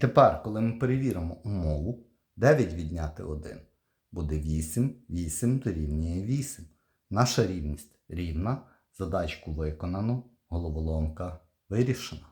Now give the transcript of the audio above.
Тепер, коли ми перевіримо умову, 9 відняти 1 буде 8, 8 дорівнює 8. Наша рівність рівна, задачку виконано, головоломка вирішена.